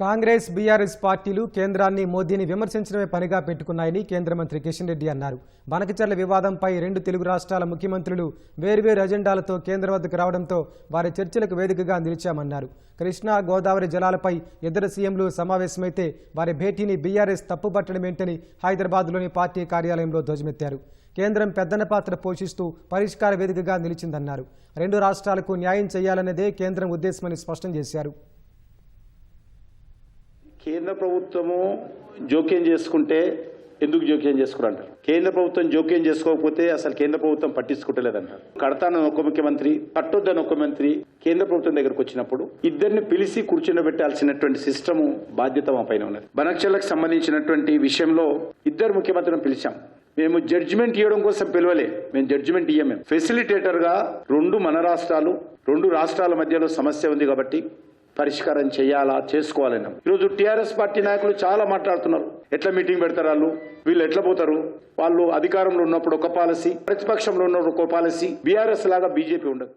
Congress BRS పార్టీలు కేంద్రాన్ని మోదీని విమర్శించడమే పనిగా పెట్టుకున్నాయని కేంద్ర మంత్రి కిషన్ రెడ్డి అన్నారు. బనకచర్ల వివాదంపై రెండు తెలుగు రాష్ట్రాల ముఖ్యమంత్రులు వేర్వేరు ఎజెండాలతో కేంద్రం వద్దకు రావడంతో వారి చర్చలకు వేదికగా నిలిచామన్నారు. కృష్ణా గోదావరి జలాలపై ఇద్దరు సీఎంలు సమావేశమైతే వారి భేటీని బీఆర్ఎస్ తప్పుపట్టడమేంటని హైదరాబాద్లోని పార్టీ కార్యాలయంలో ధ్వజమెత్తారు. కేంద్రం పెద్దన పాత్ర పోషిస్తూ పరిష్కార వేదికగా నిలిచిందన్నారు. రెండు రాష్ట్రాలకు న్యాయం చేయాలన్నదే కేంద్రం ఉద్దేశమని స్పష్టం చేశారు. కేంద్ర ప్రభుత్వము జోక్యం చేసుకుంటే ఎందుకు జోక్యం చేసుకురంటారు? కేంద్ర ప్రభుత్వం జోక్యం చేసుకోకపోతే అసలు కేంద్ర ప్రభుత్వం పట్టించుకుంటలేదంటారు. కడతానని ఒక ముఖ్యమంత్రి కట్టొద్దని ఒక మంత్రి కేంద్ర ప్రభుత్వం దగ్గరకు వచ్చినప్పుడు ఇద్దరిని పిలిచి కూర్చుండబెట్టాల్సినటువంటి సిస్టము బాధ్యత మా పైన ఉన్నది. బనక్షలకు సంబంధించినటువంటి విషయంలో ఇద్దరు ముఖ్యమంత్రులను పిలిచాం. మేము జడ్జిమెంట్ ఇవ్వడం కోసం పిలవలే. మేము జడ్జిమెంట్ ఇయ్యం మేము ఫెసిలిటేటర్గా రెండు మన రాష్ట్రాలు రెండు రాష్ట్రాల మధ్యలో సమస్య ఉంది కాబట్టి పరిష్కారం చేయాలా చేసుకోవాలని ఈరోజు టీఆర్ఎస్ పార్టీ నాయకులు చాలా మాట్లాడుతున్నారు. ఎట్లా మీటింగ్ పెడతారు వాళ్ళు? వీళ్ళు ఎట్లా పోతారు? వాళ్ళు అధికారంలో ఉన్నప్పుడు ఒక పాలసీ ప్రతిపక్షంలో ఉన్నప్పుడు ఒక పాలసీ బీఆర్ఎస్ లాగా బీజేపీ ఉండదు.